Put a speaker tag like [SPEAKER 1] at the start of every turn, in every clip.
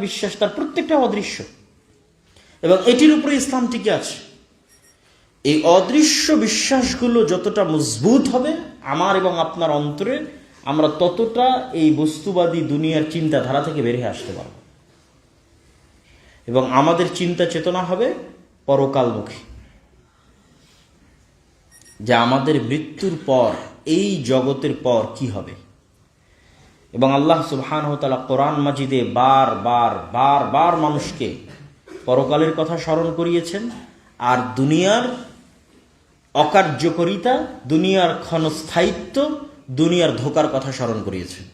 [SPEAKER 1] বিশ্বাস তার প্রত্যেকটা অদৃশ্য। এবং এটির উপরে ইসলাম টিকে আছে। এই অদৃশ্য বিশ্বাসগুলো যতটা মজবুত হবে, আমার এবং আপনার অন্তরে, আমরা ততটা এই বস্তুবাদী দুনিয়ার চিন্তাধারা থেকে বেরিয়ে আসতে পারব। এবং আমাদের চিন্তা চেতনা হবে পরকালমুখী। যে আমাদের মৃত্যুর পর, এই জগতের পর কি হবে? এবং আল্লাহ সুবহান তালা কোরআন মাজিদে বার বার বার বার মানুষকে পরকালের কথা স্মরণ করিয়েছেন আর দুনিয়ার অকার্যকরিতা, দুনিয়ার ক্ষণস্থায়িত্ব, দুনিয়ার ধোকার কথা স্মরণ করিয়েছেন।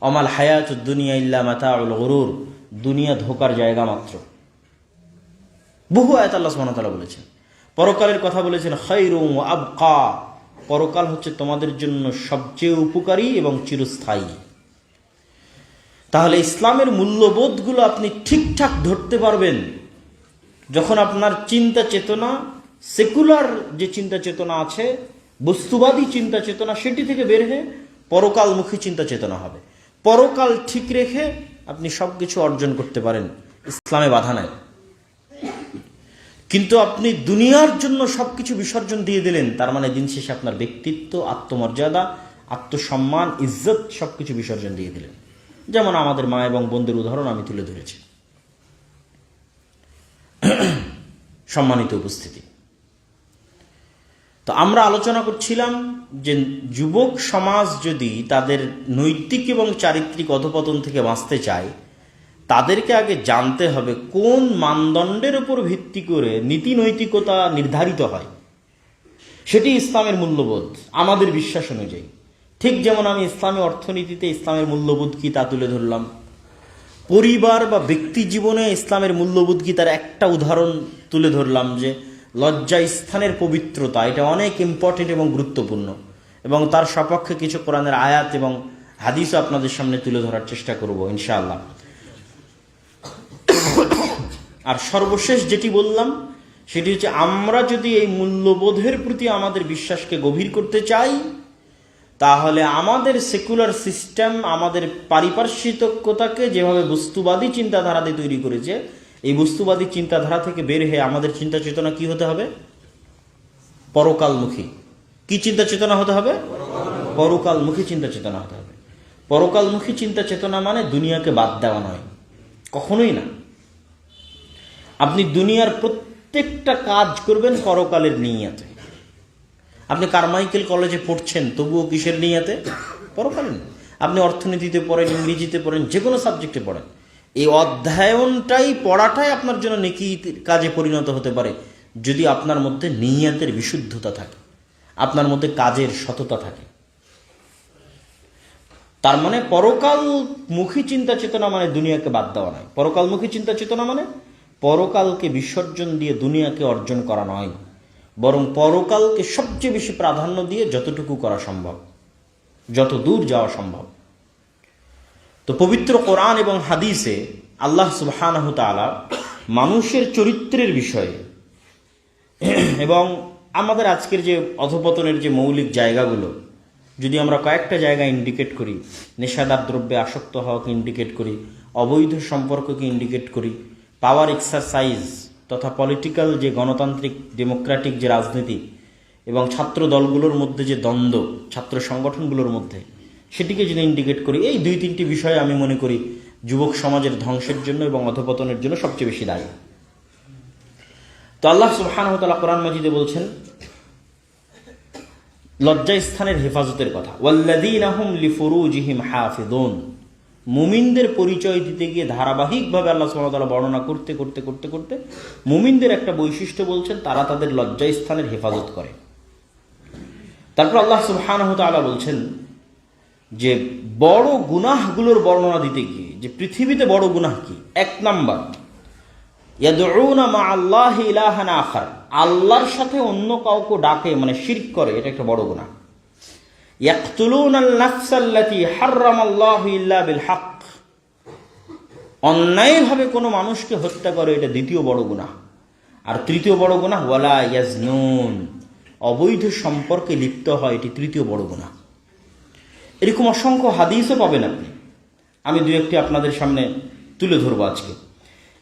[SPEAKER 1] অমাল হায়াত দুনিয়া ইল্লা মাতা গরুর, দুনিয়া ধোকার জায়গা মাত্র। বহু আয়াত আল্লাহ সুবহানাহু বলেছেন। পরকালের কথা বলেছেন খৈরুম আবকা। পরকাল হচ্ছে তোমাদের জন্য সবচেয়ে উপকারী এবং চিরস্থায়ী। তাহলে ইসলামের মূল্যবোধগুলো আপনি ঠিকঠাক ধরতে পারবেন। যখন আপনার চিন্তা চেতনা, সেকুলার যে চিন্তা চেতনা আছে, বস্তুবাদী চিন্তা চেতনা, সেটি থেকে বের হয়ে পরকালমুখী চিন্তা চেতনা হবে। পরকাল ঠিক রেখে আপনি সব কিছু অর্জন করতে পারেন। ইসলামে বাধা নাই। কিন্তু আপনি দুনিয়ার জন্য সবকিছু বিসর্জন দিয়ে দিলেন, তার মানে দিন শেষে আপনার ব্যক্তিত্ব, আত্মমর্যাদা, আত্মসম্মান, ইজ্জত সবকিছু বিসর্জন দিয়ে দিলেন। যেমন আমাদের মা এবং বোনদের উদাহরণ আমি তুলে ধরেছি। সম্মানিত উপস্থিতি। তো আমরা আলোচনা করছিলাম যে যুবক সমাজ যদি তাদের নৈতিক এবং চারিত্রিক অধপতন থেকে বাঁচতে চায়, তাদেরকে আগে জানতে হবে কোন মানদণ্ডের উপর ভিত্তি করে নীতি নৈতিকতা নির্ধারিত হয়। সেটি ইসলামের মূল্যবোধ, আমাদের বিশ্বাস অনুযায়ী। ঠিক যেমন আমি ইসলামী অর্থনীতিতে ইসলামের মূল্যবোধ কি তা তুলে ধরলাম। পরিবার বা ব্যক্তি জীবনে ইসলামের মূল্যবোধ কি তার একটা উদাহরণ তুলে ধরলাম যে, লজ্জা স্থানের পবিত্রতা, এটা অনেক ইম্পর্টেন্ট এবং গুরুত্বপূর্ণ। এবং তার সপক্ষে কিছু কোরআনের আয়াত এবং হাদিসও আপনাদের সামনে তুলে ধরার চেষ্টা করব, ইনশাআল্লাহ। আর সর্বশেষ যেটি বললাম, সেটি হচ্ছে আমরা যদি এই মূল্যবোধের প্রতি আমাদের বিশ্বাসকে গভীর করতে চাই তাহলে আমাদের সেকুলার সিস্টেম আমাদের পারিপার্শ্বিকতাকে যেভাবে বস্তুবাদী চিন্তাধারা দিয়ে তৈরি করেছে, এই বস্তুবাদী চিন্তাধারা থেকে বের হয়ে আমাদের চিন্তা চেতনা কি হতে হবে? পরকালমুখী। কি চিন্তা চেতনা হতে হবে? পরকালমুখী চিন্তা চেতনা হতে হবে। পরকালমুখী চিন্তা চেতনা মানে দুনিয়াকে বাদ দেওয়া নয়। কখনোই না। আপনি দুনিয়ার প্রত্যেকটা কাজ করবেন পরকালের নিয়াতে। আপনি কারমাইকেল কলেজে পড়ছেন, তবুও কিসের নিয়াতে? পরকালীন। আপনি অর্থনীতিতে পড়েন, ইংরেজিতে পড়েন যে কোনো সাবজেক্টে পড়েন। এই অধ্যায়নটাই পড়াটাই আপনার জন্য নেকি কাজে পরিণত হতে পারে, যদি আপনার মধ্যে নিয়াতের বিশুদ্ধতা থাকে, আপনার মধ্যে কাজের সততা থাকে। তার মানে পরকালমুখী চিন্তা চেতনা মানে দুনিয়াকে বাদ দেওয়া নয়। পরকালমুখী চিন্তা চেতনা মানে পরকালকে বিসর্জন দিয়ে দুনিয়াকে অর্জন করা নয়। বরং পরকালকে সবচেয়ে বেশি প্রাধান্য দিয়ে যতটুকু করা সম্ভব, যত দূর যাওয়া সম্ভব। তো পবিত্র কোরআন এবং হাদিসে আল্লাহ তাআলা মানুষের চরিত্রের বিষয়ে এবং আমাদের আজকের যে অধপতনের যে মৌলিক জায়গাগুলো, যদি আমরা কয়েকটা জায়গা ইন্ডিকেট করি, নেশাদার দ্রব্যে আসক্ত হওয়াকে ইন্ডিকেট করি, অবৈধ সম্পর্ককে ইন্ডিকেট করি পাওয়ার এক্সারসাইজ তথা পলিটিক্যাল যে গণতান্ত্রিক ডেমোক্রেটিক যে রাজনীতি এবং ছাত্র দলগুলোর মধ্যে যে দ্বন্দ্ব, ছাত্র সংগঠনগুলোর মধ্যে, সেটিকে যদি ইন্ডিকেট করি, এই দুই তিনটি বিষয় আমি মনে করি যুবক সমাজের ধ্বংসের জন্য এবং অধপতনের জন্য সবচেয়ে বেশি দায়ী। তো আল্লাহ সুবহানাহু তাআলা কোরআন মাজিদে বলছেন লজ্জা স্থানের হেফাজতের কথা, ওয়াল্লাযীনা হুম লিফুরুজিহিম হাফিদুন মুমিনদের পরিচয় দিতে গিয়ে ধারাবাহিকভাবে আল্লাহ সুবহানাহু বর্ণনা করতে করতে করতে করতে মুমিনদের একটা বৈশিষ্ট্য বলছেন, তারা তাদের লজ্জা স্থানের হেফাজত করে। তারপর আল্লাহ সুবহানাহু তাআলা বলছেন যে বড় গুনাহগুলোর বর্ণনা দিতে গিয়ে, যে পৃথিবীতে বড় গুনাহ কি? এক নাম্বার আল্লাহ আখার, আল্লাহর সাথে অন্য কাউকে ডাকে মানে শিরক করে, এটা একটা বড় গুনাহ ইয়াকতুলুন আল নাফসাল্লাতি হাররামাল্লাহু ইল্লা বিল অন্যায়ভাবে কোনো মানুষকে হত্যা করে, এটা দ্বিতীয় বড় গুনাহ। আর তৃতীয় বড় গুনাহ, ওয়ালা ইয়াজনুন। অবৈধ সম্পর্কে লিপ্ত হয় এটি তৃতীয় বড় গুণা এরকম অসংখ্য হাদিসও পাবেন আপনি। আমি দু একটি আপনাদের সামনে তুলে ধরবো আজকে।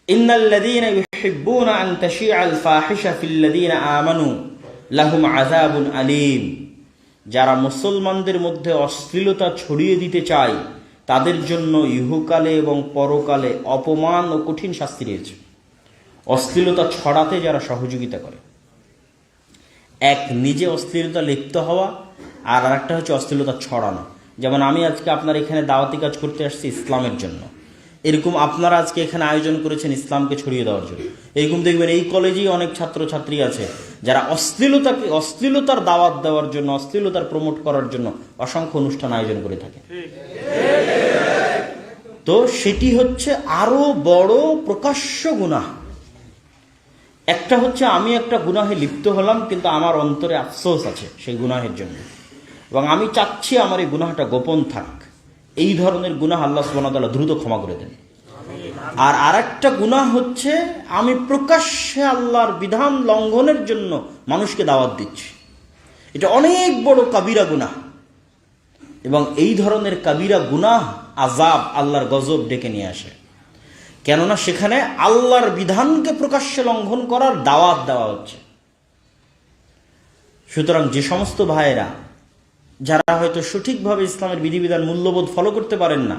[SPEAKER 1] ইন্নাল্লাযীনা ইউহিব্বুনা আন তাশিআল ফাহিশা ফিল্লাযীনা আমানু, লাহুম আযাবুন আলীম। যারা মুসলমানদের মধ্যে অশ্লীলতা ছড়িয়ে দিতে চায়, তাদের জন্য ইহুকালে এবং পরকালে অপমান ও কঠিন শাস্তি রয়েছে। অশ্লীলতা ছড়াতে যারা সহযোগিতা করে। এক, নিজে অশ্লীলতা লিপ্ত হওয়া, আর আরেকটা হচ্ছে অশ্লীলতা ছড়ানো। যেমন আমি আজকে আপনার এখানে দাওয়াতি কাজ করতে আসছি ইসলামের জন্য। এরকম আপনারা আজকে এখানে আয়োজন করেছেন ইসলামকে ছড়িয়ে দেওয়ার জন্য। এরকম দেখবেন এই কলেজেই অনেক ছাত্রছাত্রী আছে, যারা অশ্লীলতাকে, অশ্লীলতার দাওয়াত দেওয়ার জন্য, অশ্লীলতার প্রমোট করার জন্য অসংখ্য অনুষ্ঠান আয়োজন করে থাকে তো সেটি হচ্ছে আরও বড় প্রকাশ্য গুনাহ। একটা হচ্ছে আমি একটা গুনাহে লিপ্ত হলাম, কিন্তু আমার অন্তরে আফসোস আছে সেই গুনাহের জন্য। এবং আমি চাচ্ছি আমার এই গুনাহটা গোপন থাক। এই ধরনের গুনাহ আল্লাহ সুবাহতাল্লাহ দ্রুত ক্ষমা করে দেন। আর আরেকটা গুনাহ হচ্ছে, আমি প্রকাশ্যে আল্লাহর বিধান লঙ্ঘনের জন্য মানুষকে দাওয়াত দিচ্ছি। এটা অনেক বড় কাবিরা গুনাহ। এবং এই ধরনের কাবিরা গুনাহ আজাব আল্লাহর গজব ডেকে নিয়ে আসে। কেননা সেখানে আল্লাহর বিধানকে প্রকাশ্যে লঙ্ঘন করার দাওয়াত দেওয়া হচ্ছে। সুতরাং যে সমস্ত ভাইয়েরা যারা হয়তো সঠিকভাবে ইসলামের বিধিবিধান মূল্যবোধ ফলো করতে পারেন না,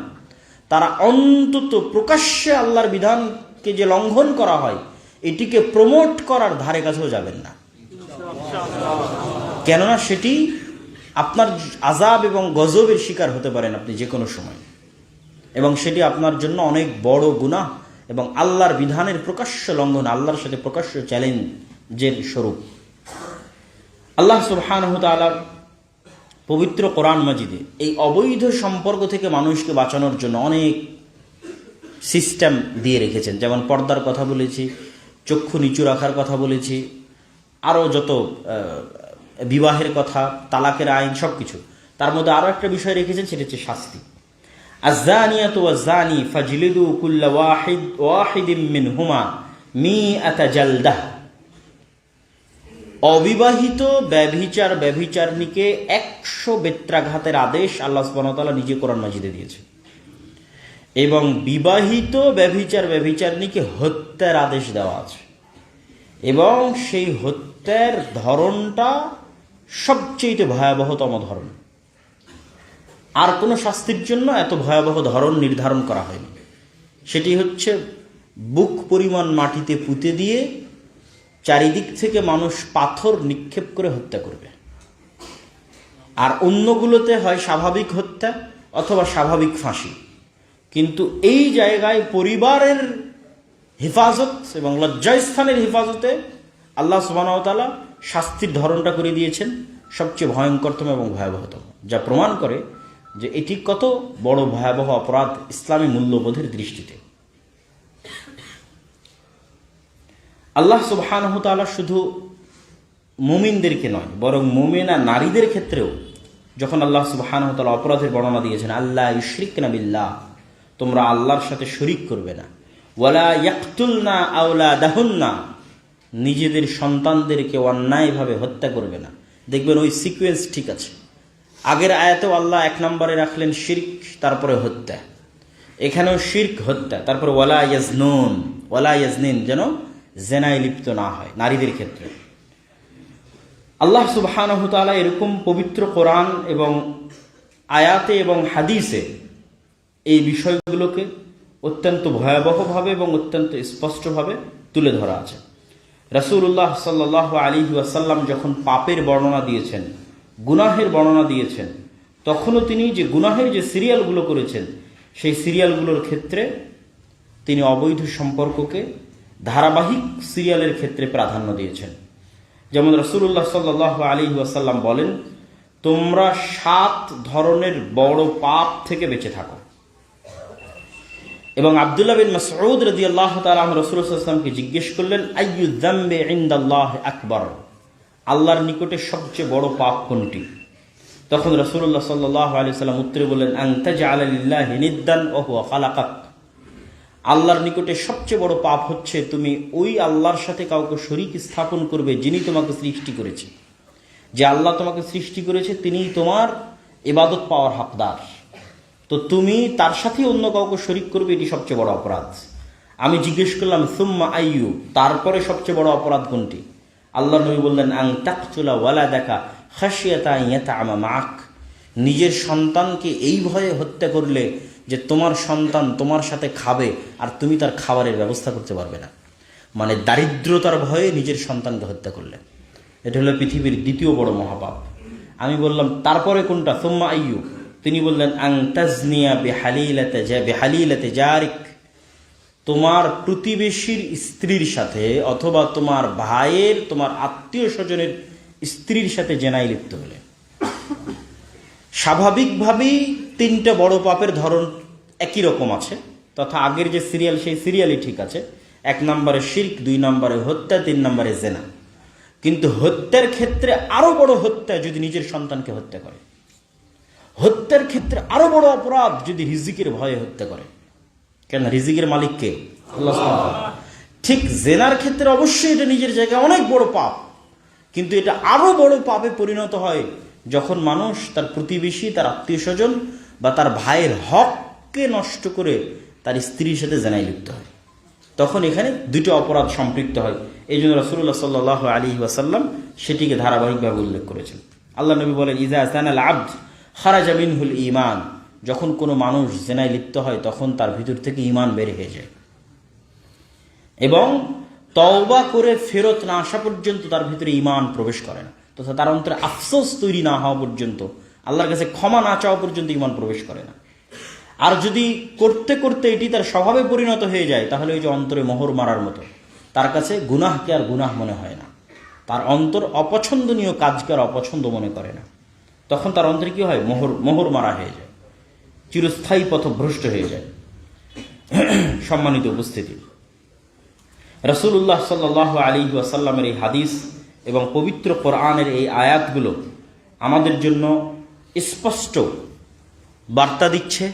[SPEAKER 1] তারা অন্তত প্রকাশ্যে আল্লাহর বিধানকে যে লঙ্ঘন করা হয়, এটিকে প্রমোট করার ধারে কাছেও যাবেন না। কেননা সেটি আপনার আজাব এবং গজবের শিকার হতে পারেন আপনি যে কোনো সময়। এবং সেটি আপনার জন্য অনেক বড় গুনাহ এবং আল্লাহর বিধানের প্রকাশ্য লঙ্ঘন, আল্লাহর সাথে প্রকাশ্য চ্যালেঞ্জের স্বরূপ। আল্লাহ সুবহান পবিত্র কোরআন মাজিদে এই অবৈধ সম্পর্ক থেকে মানুষকে বাঁচানোর জন্য অনেক সিস্টেম দিয়ে রেখেছেন। যেমন পর্দার কথা বলেছি, চক্ষু নিচু রাখার কথা বলেছি, আরও যত বিবাহের কথা, তালাকের আইন সব কিছু তার মধ্যে আরও একটা বিষয় রেখেছেন, সেটা হচ্ছে শাস্তি। আজানিয়াত ওয়াজানি ফাজিলিদু কুল্লা ওয়াহিদ ওয়াহিদিম মিন হুমা মি আতা জালদাহ। অবিবাহিত ব্যভিচার ব্যভিচারণীকে একশো বেত্রাঘাতের আদেশ আল্লাহ সুবহানাহু নিজে কোরআন মাজিদে দিয়েছে। এবং বিবাহিত ব্যভিচার ব্যভিচারণীকে হত্যার আদেশ দেওয়া আছে। এবং সেই হত্যার ধরনটা সবচেয়ে ভয়াবহতম ধরন। আর কোনো শাস্তির জন্য এত ভয়াবহ ধরন নির্ধারণ করা হয়নি। সেটি হচ্ছে বুক পরিমাণ মাটিতে পুঁতে দিয়ে চারিদিক থেকে মানুষ পাথর নিক্ষেপ করে হত্যা করবে। আর অন্যগুলোতে হয় স্বাভাবিক হত্যা অথবা স্বাভাবিক ফাঁসি। কিন্তু এই জায়গায় পরিবারের হেফাজত এবং লজ্জাস্থানের হেফাজতে আল্লাহ সুবাহতালা শাস্তির ধরনটা করে দিয়েছেন সবচেয়ে ভয়ঙ্করতম এবং ভয়াবহতম, যা প্রমাণ করে যে এটি কত বড় ভয়াবহ অপরাধ ইসলামী মূল্যবোধের দৃষ্টিতে। আল্লাহ সুবাহানহতালা শুধু মুমিনদেরকে নয়, বরং মুমিনা নারীদের ক্ষেত্রেও যখন আল্লাহ সুবাহানহতালা অপরাধের বর্ণনা দিয়েছেন আল্লাহ ইশরিক নাবিল্লাহ তোমরা আল্লাহর সাথে শরিক করবে না। ওয়ালা ইয়াকতুল না আউলা দাহুন্না নিজেদের সন্তানদেরকে অন্যায়ভাবে হত্যা করবে না। দেখবেন ওই সিকুয়েন্স ঠিক আছে। আগের আয়াতেও আল্লাহ এক নম্বরে রাখলেন শির্ক, তারপরে হত্যা। এখানেও শির্ক, হত্যা, তারপরে ওয়ালা ইয়াজনুন, ওয়ালা ইয়াজনিন, যেন জেনায় লিপ্ত না হয়, নারীদের ক্ষেত্রে। আল্লাহ তাআলা এরকম পবিত্র কোরআন এবং আয়াতে এবং হাদিসে এই বিষয়গুলোকে অত্যন্ত ভয়াবহভাবে এবং অত্যন্ত স্পষ্টভাবে তুলে ধরা আছে। রাসূলুল্লাহ সাল্লাহ আলী ওয়াসাল্লাম যখন পাপের বর্ণনা দিয়েছেন, গুনাহের বর্ণনা দিয়েছেন, তখনও তিনি যে গুনাহের যে সিরিয়ালগুলো করেছেন, সেই সিরিয়ালগুলোর ক্ষেত্রে তিনি অবৈধ সম্পর্ককে ধারাবাহিক সিরিয়ালের ক্ষেত্রে প্রাধান্য দিয়েছেন। যেমন রসুল্লাহ সাল্লাহ আলী ওয়াসাল্লাম বলেন, তোমরা সাত ধরনের বড় পাপ থেকে বেঁচে থাকো। এবং আবদুল্লাহ বিন মাসউদ রদি আল্লাহ তালাম রসুলামকে জিজ্ঞেস করলেন আইয়ুদ্দাম্বে ইন্দাল্লাহ আকবর? আল্লাহর নিকটে সবচেয়ে বড় পাপ কোনটি? তখন রসুল্লাহ সাল্লাহ আলি সাল্লাম উত্তরে বললেন আংতাজ আল্লাহ নিদ্দান ওহু ফালাকাক আল্লাহর নিকটে সবচেয়ে বড় পাপ হচ্ছে তুমি ওই আল্লাহর সাথে কাউকে শরিক স্থাপন করবে যিনি তোমাকে সৃষ্টি করেছে। যে আল্লাহ তোমাকে সৃষ্টি করেছে তিনি তোমার এবাদত পাওয়ার হকদার। তো তুমি তার সাথে অন্য কাউকে শরিক করবে, এটি সবচেয়ে বড় অপরাধ। আমি জিজ্ঞেস করলাম, সুম্মা আইয়ু? তারপরে সবচেয়ে বড় অপরাধ কোনটি? আল্লাহ নবী বললেন, আং তাকতুলা ওয়ালা দেখা খাসিয়াতা ইয়াতা আমা মাক নিজের সন্তানকে এই ভয়ে হত্যা করলে যে তোমার সন্তান তোমার সাথে খাবে আর তুমি তার খাবারের ব্যবস্থা করতে পারবে না। মানে দারিদ্রতার ভয়ে নিজের সন্তানকে হত্যা করলে। এটা হলো পৃথিবীর দ্বিতীয় বড় মহাপাপ। আমি বললাম, তারপরে কোনটা? সোম্মা আইয়ু। তিনি বললেন আং তাজনিয়া বেহালিলাতে যা বেহালিলাতে জারিক। তোমার প্রতিবেশীর স্ত্রীর সাথে অথবা তোমার ভাইয়ের, তোমার আত্মীয় স্বজনের স্ত্রীর সাথে জেনাই লিপ্ত হলে। স্বাভাবিকভাবেই তিনটা বড় পাপের ধরন একই রকম আছে, তথা আগের যে সিরিয়াল সেই সিরিয়ালই ঠিক আছে। এক নম্বরে শির্ক, দুই নম্বরে হত্যা, তিন নম্বরে জেনা। কিন্তু হত্যার ক্ষেত্রে আরও বড় হত্যা যদি নিজের সন্তানকে হত্যা করে। হত্যার ক্ষেত্রে আরও বড় অপরাধ যদি রিজিকের ভয়ে হত্যা করে। কেন রিজিকের মালিককে। ঠিক জেনার ক্ষেত্রে অবশ্যই এটা নিজের জায়গায় অনেক বড় পাপ। কিন্তু এটা আরও বড় পাপে পরিণত হয় যখন মানুষ তার প্রতিবেশী, তার আত্মীয় স্বজন বা তার ভাইয়ের হককে নষ্ট করে তার স্ত্রীর সাথে জেনায় লিপ্ত হয়। তখন এখানে দুটো অপরাধ সম্পৃক্ত হয়। এই জন্য রসুল্লাহ সাল্লাহ আলী ওয়াসাল্লাম সেটিকে ধারাবাহিকভাবে উল্লেখ করেছেন। আল্লাহ নবী বলেন ইজা আসানাল আব্দ, খারাজা মিনহুল ইমান যখন কোনো মানুষ জেনায় লিপ্ত হয়, তখন তার ভিতর থেকে ইমান বের হয়ে যায়। এবং তওবা করে ফেরত না আসা পর্যন্ত তার ভিতরে ইমান প্রবেশ করে না। তথা তার অন্তরে আফসোস তৈরি না হওয়া পর্যন্ত আল্লাহর কাছে ক্ষমা না চাওয়া পর্যন্ত ইমান প্রবেশ করে না। আর যদি করতে করতে এটি তার স্বভাবে পরিণত হয়ে যায়, তাহলে ওই যে অন্তরে মোহর মারার মতো। তার কাছে গুনাহকে আর গুনাহ মনে হয় না। তার অন্তর অপছন্দনীয় কাজকে আর অপছন্দ মনে করে না। তখন তার অন্তরে কি হয়? মোহর মোহর মারা হয়ে যায়। চিরস্থায়ী পথভ্রষ্ট হয়ে যায়। সম্মানিত উপস্থিতি। রসুল্লাহ সাল্লাহ আলী ওয়াসাল্লামের এই হাদিস এবং পবিত্র কোরআনের এই আয়াতগুলো আমাদের জন্য স্পষ্ট বার্তা দিচ্ছে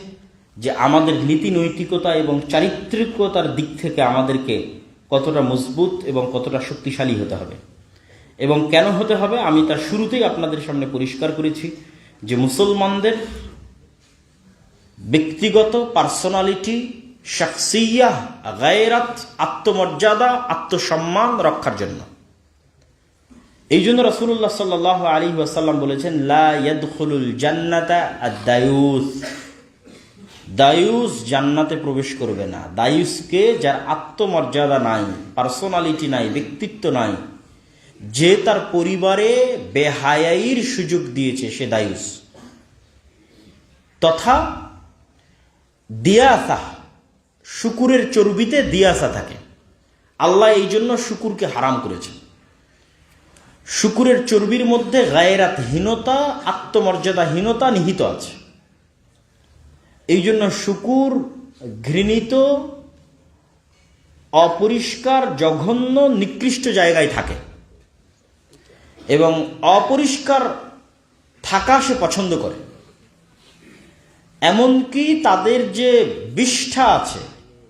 [SPEAKER 1] যে আমাদের নীতি নৈতিকতা এবং চারিত্রিকতার দিক থেকে আমাদেরকে কতটা মজবুত এবং কতটা শক্তিশালী হতে হবে। এবং কেন হতে হবে আমি তার শুরুতেই আপনাদের সামনে পরিষ্কার করেছি যে মুসলমানদের ব্যক্তিগত পার্সোনালিটি শাকসিয়া গায়রাত, আত্মমর্যাদা, আত্মসম্মান রক্ষার জন্য। এই জন্য রসুল্লাহ সাল্লাহ আলী ওয়াসাল্লাম বলেছেন জান্নাতা দায়ুস দায়ুস জান্নাতে প্রবেশ করবে না। দায়ুসকে যার আত্মমর্যাদা নাই পার্সোনালিটি নাই, ব্যক্তিত্ব নাই, যে তার পরিবারে বেহায়াইর সুযোগ দিয়েছে, সে দায়ুস। তথা দিয়াসা, শুকুরের চর্বিতে দিয়াসা থাকে। আল্লাহ এই জন্য শুকুরকে হারাম করেছেন। শুকুরের চর্বির মধ্যে গায়েরাতহীনতা, আত্মমর্যাদাহীনতা নিহিত আছে। এই জন্য শুকুর, ঘৃণিত, অপরিষ্কার, জঘন্য, নিকৃষ্ট জায়গায় থাকে। এবং অপরিষ্কার থাকা সে পছন্দ করে। এমনকি তাদের যে বিষ্ঠা আছে,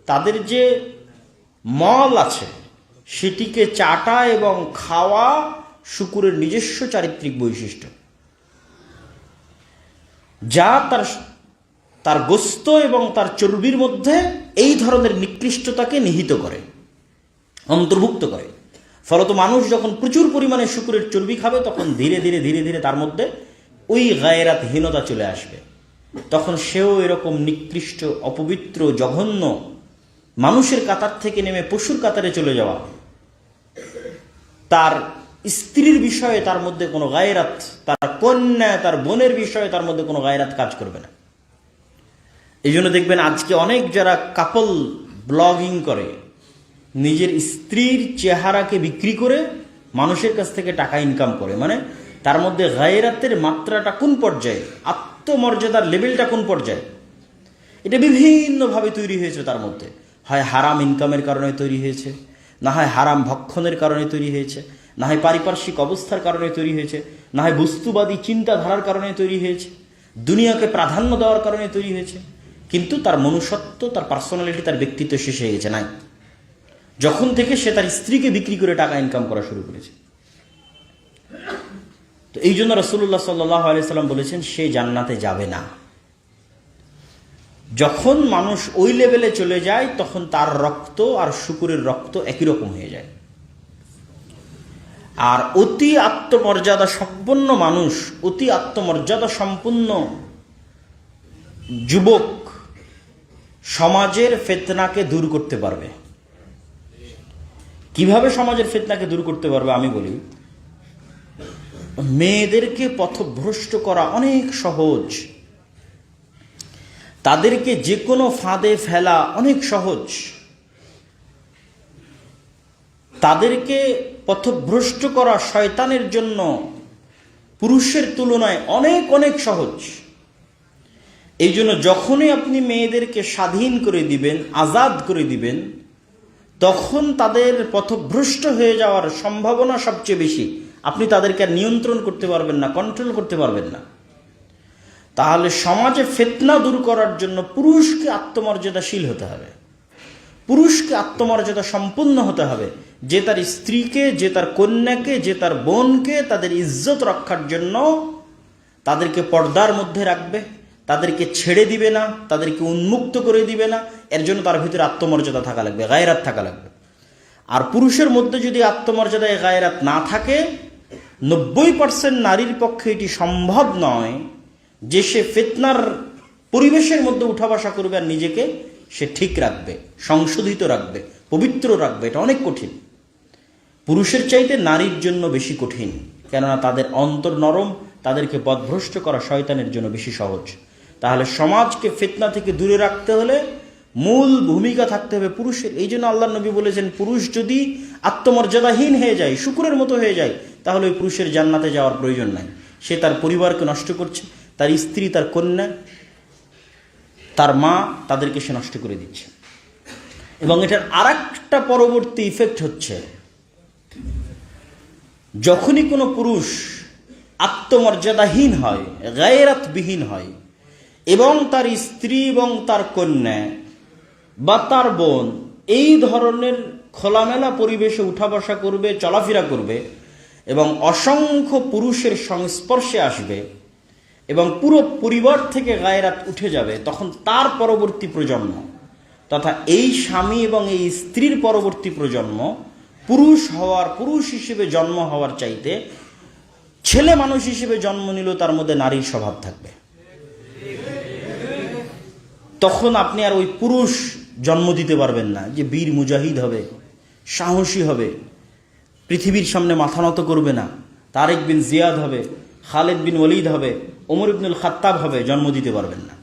[SPEAKER 1] তাদের যে মল আছে, সেটিকে চাটা এবং খাওয়া শুকুরের নিজস্ব চারিত্রিক বৈশিষ্ট্য। যা তার তার গোস্ত এবং তার চর্বির মধ্যে এই ধরনের নিকৃষ্টতাকে নিহিত করে, অন্তর্ভুক্ত করে। ফলত মানুষ যখন প্রচুর পরিমাণে শুকুরের চর্বি খাবে, তখন ধীরে ধীরে ধীরে ধীরে তার মধ্যে ওই গায়েরাতহীনতা চলে আসবে। তখন সেও এরকম নিকৃষ্ট, অপবিত্র, জঘন্য মানুষের কাতার থেকে নেমে পশুর কাতারে চলে যাওয়া। তার স্ত্রীর বিষয়ে তার মধ্যে কোনো গায়রাত, তার কন্যা, তার বোনের বিষয়ে তার মধ্যে কোনো গায়রাত কাজ করবে না। এই জন্য দেখবেন আজকে অনেক যারা কাপল ব্লগিং করে, নিজের স্ত্রীর চেহারাকে বিক্রি করে মানুষের কাছ থেকে টাকা ইনকাম করে মানে তার মধ্যে গায়রাতের মাত্রাটা কোন পর্যায়ে, আত্মমর্যাদার লেভেলটা কোন পর্যায়ে? এটা বিভিন্নভাবে তৈরি হয়েছে তার মধ্যে। হয় হারাম ইনকামের কারণে তৈরি হয়েছে, না হয় হারাম ভক্ষণের কারণে তৈরি হয়েছে না হয় পারিপার্শ্বিক অবস্থার কারণে তৈরি হয়েছে, না হয় বস্তুবাদী চিন্তাধারার কারণে তৈরি হয়েছে, দুনিয়াকে প্রাধান্য দেওয়ার কারণে তৈরি হয়েছে, কিন্তু তার মনুষ্যত্ব, তার পার্সোনালিটি তার ব্যক্তিত্ব শেষ হয়ে গেছে, নাই। যখন থেকে সে তার স্ত্রীকে বিক্রি করে টাকা ইনকাম করা শুরু করেছে। তো এই জন্য রসুল্লাহ সাল্লাহ আলিয়াল্লাম বলেছেন, সে জান্নাতে যাবে না। যখন মানুষ ওই লেভেলে চলে যায়, তখন তার রক্ত আর শুকুরের রক্ত একই রকম হয়ে যায়। আর অতি আত্মমর্যাদা সম্পন্ন মানুষ, অতি আত্মমর্যাদা সম্পন্ন যুবক সমাজের ফেতনাকে দূর করতে পারবে। কীভাবে সমাজের ফেতনাকে দূর করতে পারবে আমি বলি, মেয়েদেরকে পথভ্রষ্ট করা অনেক সহজ। তাদেরকে যে কোনো ফাঁদে ফেলা অনেক সহজ। তাদেরকে পথভ্রষ্ট করা শয়তানের জন্য পুরুষের তুলনায় অনেক অনেক সহজ। এই জন্য যখনই আপনি মেয়েদেরকে স্বাধীন করে দিবেন, আজাদ করে দিবেন, তখন তাদের পথভ্রষ্ট হয়ে যাওয়ার সম্ভাবনা সবচেয়ে বেশি। আপনি তাদেরকে নিয়ন্ত্রণ করতে পারবেন না কন্ট্রোল করতে পারবেন না। তাহলে সমাজে ফেতনা দূর করার জন্য পুরুষকে আত্মমর্যাদাশীল হতে হবে। পুরুষকে আত্মমর্যাদা সম্পূর্ণ হতে হবে। যে তার স্ত্রীকে, যে তার কন্যাকে, যে তার বোনকে তাদের ইজ্জত রক্ষার জন্য তাদেরকে পর্দার মধ্যে রাখবে, তাদেরকে ছেড়ে দিবে না, তাদেরকে উন্মুক্ত করে দিবে না, এর জন্য তার ভিতরে আত্মমর্যাদা থাকা লাগবে, গায়রাত থাকা লাগবে। আর পুরুষের মধ্যে যদি আত্মমর্যাদায় গায়রাত না থাকে, নব্বই পার্সেন্ট নারীর পক্ষে এটি সম্ভব নয় যে সে ফেতনার পরিবেশের মধ্যে উঠা বসা করবে আর নিজেকে সে ঠিক রাখবে, সংশোধিত রাখবে, পবিত্র রাখবে, এটা অনেক কঠিন। পুরুষের চাইতে নারীর জন্য বেশি কঠিন, কেননা তাদের অন্তর নরম, তাদেরকে পথভ্রষ্ট করা শয়তানের জন্য বেশি সহজ। তাহলে সমাজকে ফেতনা থেকে দূরে রাখতে হলে মূল ভূমিকা থাকতে হবে পুরুষের। এই জন্য আল্লাহ নবী বলেছেন, পুরুষ যদি আত্মমর্যাদাহীন হয়ে যায়, শুকুরের মতো হয়ে যায়, তাহলে ওই পুরুষের জান্নাতে যাওয়ার প্রয়োজন নাই। সে তার পরিবারকে নষ্ট করছে, তার স্ত্রী, তার কন্যা, তার মা, তাদেরকে সে নষ্ট করে দিচ্ছে। এবং এটার আর একটা পরবর্তী ইফেক্ট হচ্ছে যখনই কোনো পুরুষ আত্মমর্যাদাহীন হয়, গায়রাতবিহীন হয়, এবং তার স্ত্রী এবং তার কন্যা বা তার বোন এই ধরনের খোলামেলা পরিবেশে উঠা বসা করবে, চলাফেরা করবে এবং অসংখ্য পুরুষের সংস্পর্শে আসবে এবং পুরো পরিবার থেকে গায়রাত উঠে যাবে, তখন তার পরবর্তী প্রজন্ম তথা এই স্বামী এবং এই স্ত্রীর পরবর্তী প্রজন্ম পুরুষ হওয়ার, পুরুষ হিসেবে জন্ম হওয়ার চাইতে ছেলে মানুষ হিসেবে জন্ম নিল তার মধ্যে নারীর স্বভাব থাকবে। তখন আপনি আর ওই পুরুষ জন্ম দিতে পারবেন না যে বীর মুজাহিদ হবে, সাহসী হবে, পৃথিবীর সামনে মাথা নত করবে না, তারেক বিন জিয়াদ হবে, খালেদ বিন ওলিদ হবে, ওমর ইবনুল খাত্তাব হবে, জন্ম দিতে পারবেন না।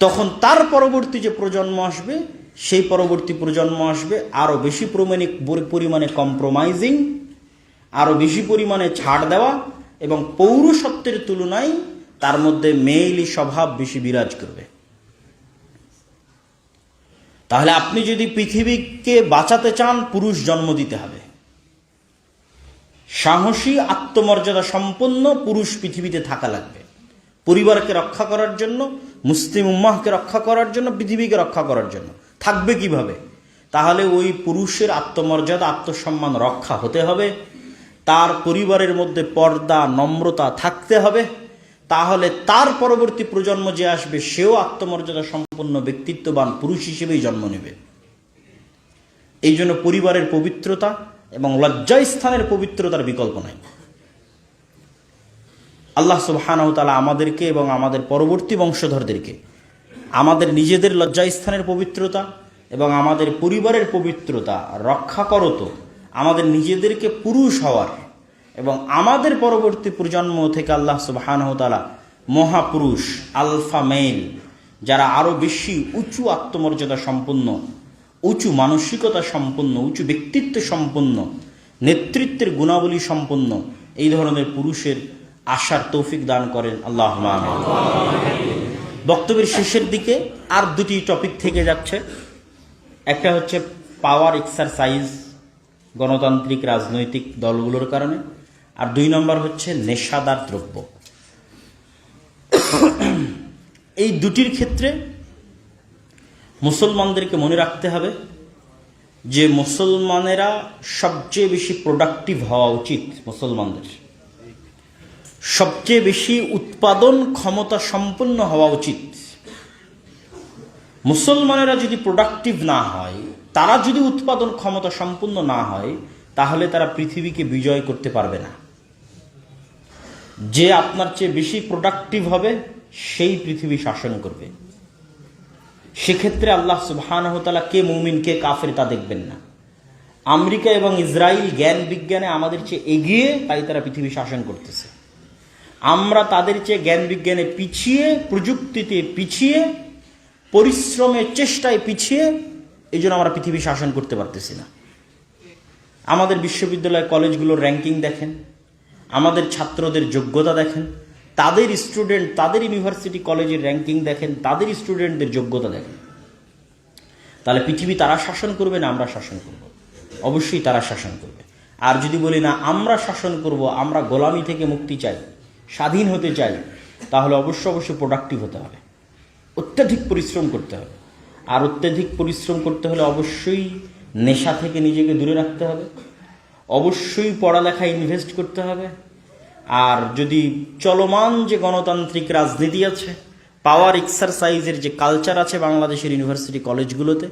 [SPEAKER 1] তখন তার পরবর্তী যে প্রজন্ম আসবে সেই পরবর্তী প্রজন্ম আসবে আরও বেশি পরিমাণে পরিমাণে কম্প্রোমাইজিং আরও বেশি পরিমাণে ছাড় দেওয়া এবং পৌরসত্বের তুলনায় তার মধ্যে মেইলি স্বভাব বেশি বিরাজ করবে। তাহলে আপনি যদি পৃথিবীকে বাঁচাতে চান, পুরুষ জন্ম দিতে হবে। সাহসী, আত্মমর্যাদা সম্পন্ন পুরুষ পৃথিবীতে থাকা লাগবে। পরিবারকে রক্ষা করার জন্য, মুসলিম উম্মাহকে রক্ষা করার জন্য, পৃথিবীকে রক্ষা করার জন্য। থাকবে কীভাবে? তাহলে ওই পুরুষের আত্মমর্যাদা, আত্মসম্মান রক্ষা হতে হবে। তার পরিবারের মধ্যে পর্দা, নম্রতা থাকতে হবে। তাহলে তার পরবর্তী প্রজন্ম যে আসবে, সেও আত্মমর্যাদা সম্পন্ন ব্যক্তিত্ববান পুরুষ হিসেবেই জন্ম নেবে। এই জন্য পরিবারের পবিত্রতা এবং লজ্জাস্থানের পবিত্রতার বিকল্প নাই। আল্লাহ সুবহানাহু তাআলা আমাদেরকে এবং আমাদের পরবর্তী বংশধরদেরকে আমাদের নিজেদের লজ্জাস্থানের পবিত্রতা এবং আমাদের পরিবারের পবিত্রতা রক্ষা করত আমাদের নিজেদেরকে পুরুষ হওয়ার এবং আমাদের পরবর্তী প্রজন্ম থেকে আল্লাহ সুবহানাহু তাআলা মহাপুরুষ, আলফা মেল যারা আরও বেশি উঁচু আত্মমর্যাদা সম্পন্ন, উঁচু মানসিকতা সম্পন্ন, উঁচু ব্যক্তিত্ব সম্পন্ন, নেতৃত্বের গুণাবলী সম্পন্ন, এই ধরনের পুরুষের আশার তৌফিক দান করেন আল্লাহ। বক্তব্যের শেষের দিকে আর দুটি টপিক থেকে যাচ্ছে। একটা হচ্ছে পাওয়ার এক্সারসাইজ গণতান্ত্রিক রাজনৈতিক দলগুলোর কারণে। আর দুই নম্বর হচ্ছে নেশাদার দ্রব্য। এই দুটির ক্ষেত্রে মুসলমানদেরকে মনে রাখতে হবে যে মুসলমানেরা সবচেয়ে বেশি প্রোডাক্টিভ হওয়া উচিত মুসলমানদের। সবচেয়ে বেশি উৎপাদন ক্ষমতা সম্পন্ন হওয়া উচিত। মুসলমানেরা যদি প্রোডাক্টিভ না হয়, তারা যদি উৎপাদন ক্ষমতা সম্পূর্ণ না হয়, তাহলে তারা পৃথিবীকে বিজয় করতে পারবে না। যে আপনার চেয়ে বেশি প্রোডাক্টিভ হবে, সেই পৃথিবী শাসন করবে। সেক্ষেত্রে আল্লাহ সুবাহানহতালা কে মুমিন, কে কাফের, তা দেখবেন না। আমেরিকা এবং ইসরায়েল জ্ঞান বিজ্ঞানে আমাদের চেয়ে এগিয়ে, তাই তারা পৃথিবী শাসন করতেছে। আমরা তাদের চেয়ে জ্ঞান বিজ্ঞানে পিছিয়ে, প্রযুক্তিতে পিছিয়ে, পরিশ্রমের চেষ্টায় পিছিয়ে এই জন্য আমরা পৃথিবী শাসন করতে পারতেছি না। আমাদের বিশ্ববিদ্যালয় কলেজগুলোর র্যাঙ্কিং দেখেন, আমাদের ছাত্রদের যোগ্যতা দেখেন, তাদের স্টুডেন্ট, তাদের ইউনিভার্সিটি কলেজের র্যাঙ্কিং দেখেন, তাদের স্টুডেন্টদের যোগ্যতা দেখেন। তাহলে পৃথিবী তারা শাসন করবে না আমরা শাসন করব? অবশ্যই তারা শাসন করবে। আর যদি বলি না, আমরা শাসন করব, আমরা গোলামি থেকে মুক্তি চাই। স্বাধীন হতে চাই তাহলে অবশ্য অবশ্যই প্রোডাক্টিভ হতে হবে। অত্যাধিক পরিশ্রম করতে হবে। আর অত্যাধিক পরিশ্রম করতে হলে অবশ্যই নেশা থেকে নিজেকে দূরে রাখতে হবে। অবশ্যই পড়ালেখায় ইনভেস্ট করতে হবে। আর যদি চলমান যে গণতান্ত্রিক রাজনীতি আছে পাওয়ার এক্সারসাইজের যে কালচার আছে বাংলাদেশের ইউনিভার্সিটি কলেজগুলোতে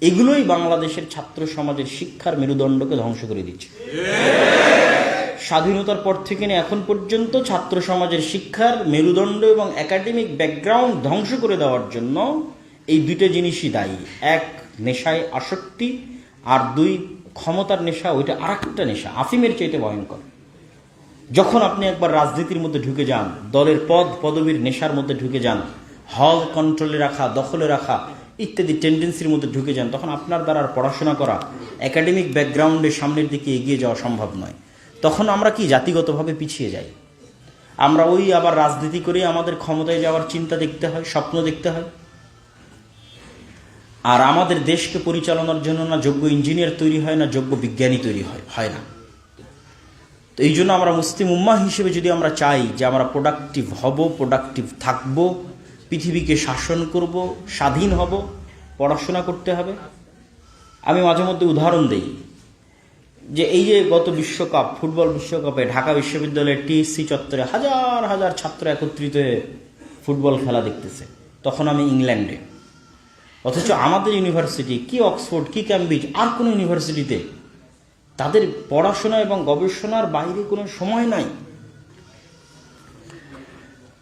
[SPEAKER 1] এগুলোই বাংলাদেশের ছাত্র সমাজের শিক্ষার মেরুদণ্ডকে ধ্বংস করে দিচ্ছে। স্বাধীনতার পর থেকে নিয়ে এখন পর্যন্ত ছাত্র সমাজের শিক্ষার মেরুদণ্ড এবং একাডেমিক ব্যাকগ্রাউন্ড ধ্বংস করে দেওয়ার জন্য এই দুইটা জিনিসই দায়ী। এক, নেশায় আসক্তি, আর দুই, ক্ষমতার নেশা, ওইটা আর একটা নেশা, আফিমের চাইতে ভয়ঙ্কর। যখন আপনি একবার রাজনীতির মধ্যে ঢুকে যান, দলের পদ, পদবীর নেশার মধ্যে ঢুকে যান, হল কন্ট্রোলে রাখা, দখলে রাখা, ইত্যাদি টেন্ডেন্সির মধ্যে ঢুকে যান, তখন আপনার দ্বারা পড়াশোনা করা, একাডেমিক ব্যাকগ্রাউন্ডের সামনের দিকে এগিয়ে যাওয়া সম্ভব নয়। তখন আমরা কি জাতিগতভাবে পিছিয়ে যাই? আমরা ওই আবার রাজনীতি করে আমাদের ক্ষমতায় যাওয়ার চিন্তা দেখতে হয়, স্বপ্ন দেখতে হয়। আর আমাদের দেশকে পরিচালনার জন্য না যোগ্য ইঞ্জিনিয়ার তৈরি হয়, না যোগ্য বিজ্ঞানী তৈরি হয় হয় না। তো এই জন্য আমরা মুসলিম উম্মা হিসেবে যদি আমরা চাই যে আমরা প্রোডাক্টিভ হব প্রোডাক্টিভ থাকব, পৃথিবীকে শাসন করব, স্বাধীন হব, পড়াশোনা করতে হবে, আমি মাঝে মধ্যে উদাহরণ দেই। যে এই যে গত বিশ্বকাপ, ফুটবল বিশ্বকাপে ঢাকা বিশ্ববিদ্যালয়ের টিএসসি চত্বরে হাজার হাজার ছাত্র একত্রিত হয়ে ফুটবল খেলা দেখতেছে। তখন আমি ইংল্যান্ডে। অথচ আমাদের ইউনিভার্সিটি কি অক্সফোর্ড, কি ক্যামব্রিজ, আর কোনো ইউনিভার্সিটিতে তাদের পড়াশোনা এবং গবেষণার বাইরে কোনো সময় নাই।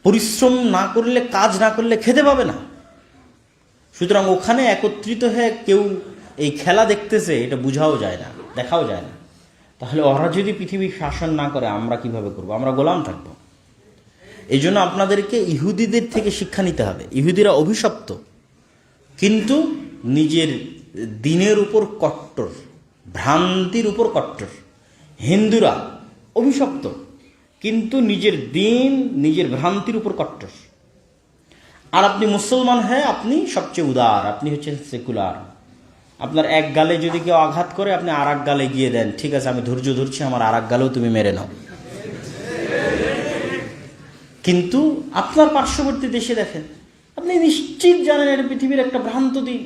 [SPEAKER 1] পরিশ্রম না করলে, কাজ না করলে খেতে পাবে না। সুতরাং ওখানে একত্রিত হয়ে কেউ এই খেলা দেখতেছে, এটা বোঝাও যায় না। দেখাও যায় না। তাহলে ওরা যদি পৃথিবী শাসন না করে, আমরা কীভাবে করব? আমরা গোলাম থাকব। এই জন্য আপনাদেরকে ইহুদিদের থেকে শিক্ষা নিতে হবে। ইহুদিরা অভিশপ্ত, কিন্তু নিজের দিনের উপর কট্টর, ভ্রান্তির উপর কট্টর। হিন্দুরা অভিশপ্ত, কিন্তু নিজের দিন, নিজের ভ্রান্তির উপর কট্টর। আর আপনি মুসলমান হ্যাঁ আপনি সবচেয়ে উদার, আপনি হচ্ছেন সেকুলার। আপনার এক গালে যদি কেউ আঘাত করে, আপনি আর এক গালে গিয়ে দেন। ঠিক আছে, আমি ধৈর্য ধরছি, আমার আর এক গালেও তুমি মেরে নাও। কিন্তু আপনার পার্শ্ববর্তী দেশে দেখেন, আপনি নিশ্চিত জানেন এটা পৃথিবীর একটা ভ্রান্ত দিন